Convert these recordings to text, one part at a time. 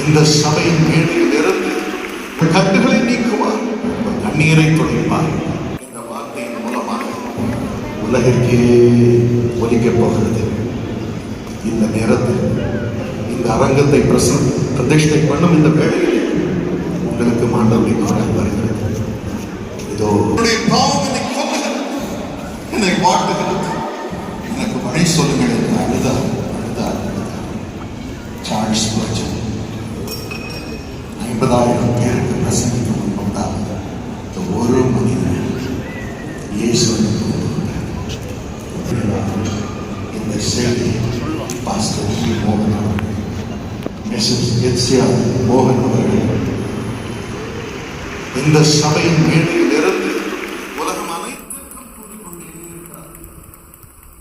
இந்த சபையின் மேடையில் இருந்து உங்கள் கட்டுகளை நீக்குவார். உங்கள் கண்ணீரை துடைப்பார். இந்த வார்த்தையின் மூலமாக உலகிற்கே ஒலிக்கப் போகிறது. இந்த நேரத்தில் இந்த அரங்கத்தை பிரசன் பிரதிஷ்டை பண்ணும் இந்த வேளையில் உங்களுக்கு மாண்டவரை குரல் வருகிறது. இதோ பாவம் என்னை கொல்லுகிறது என்னை வாட்டுகிறது. எனக்கு வழி சொல்லுங்கள் ஐம்பதாயிரம் பேருக்கு பிரசங்கிக்க முன்பதால் இந்த ஒரு மனிதன் இந்த செய்தி பாஸ்டர் மோகன் அவர்கள் மிஸ்ஸஸ் மோகன் அவர்கள் இந்த சபையின் மேடையில் இருந்து உலகம் அனைத்திற்கும் கூறிக்கொண்டிருக்கிறார்.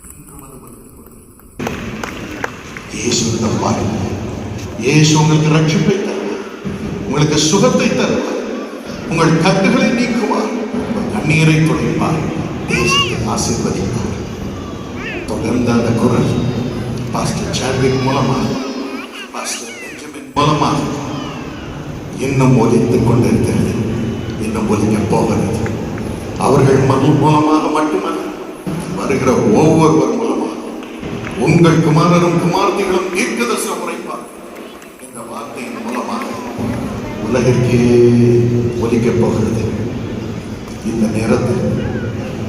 இன்றும் அது கொண்டிருக்கிறது. பாருங்கள் இயேசு உங்களுக்கு ரட்சிப்பை தருவார் உங்களுக்கு சுகத்தை தருவார். உங்கள் கட்டுகளை நீக்குவார். உங்கள் கண்ணீரை துடைப்பார். தேசத்தை ஆசீர்வதிப்பார். தொடர்ந்து அந்த குரல் பாஸ்டர் சாட்விக் மூலமாக பாஸ்டர் பெஞ்சமின் மூலமாக இன்னும் ஒலித்துக் கொண்டிருக்கிறது. இன்னும் ஒலிக்க போகிறது. அவர்கள் மறு மூலமாக மட்டுமல்ல வருகிற ஒவ்வொருவர் மூலமாக உங்கள் குமாரரும் குமார்த்திகளும் தீர்க்கதர்சனம் உரைப்பார். இந்த வார்த்தையின் உலகிற்கே ஒலிக்கப் போகிறது. இந்த நேரத்தில்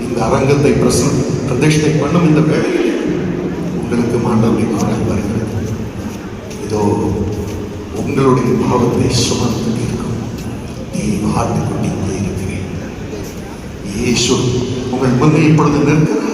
இந்த அரங்கத்தை பிரசன் பிரதிஷ்டை பண்ணும் இந்த வேளையில் உங்களுக்கு மாண்டவரை குரல் வருகிறது. இதோ உங்களுடைய பாவத்தை சுமந்து இருக்கும் நீ ஆட்டுக்குட்டி இங்கே இருக்கிறேன் இயேசு உங்கள் முன்னே இப்பொழுது நிற்கிறார்.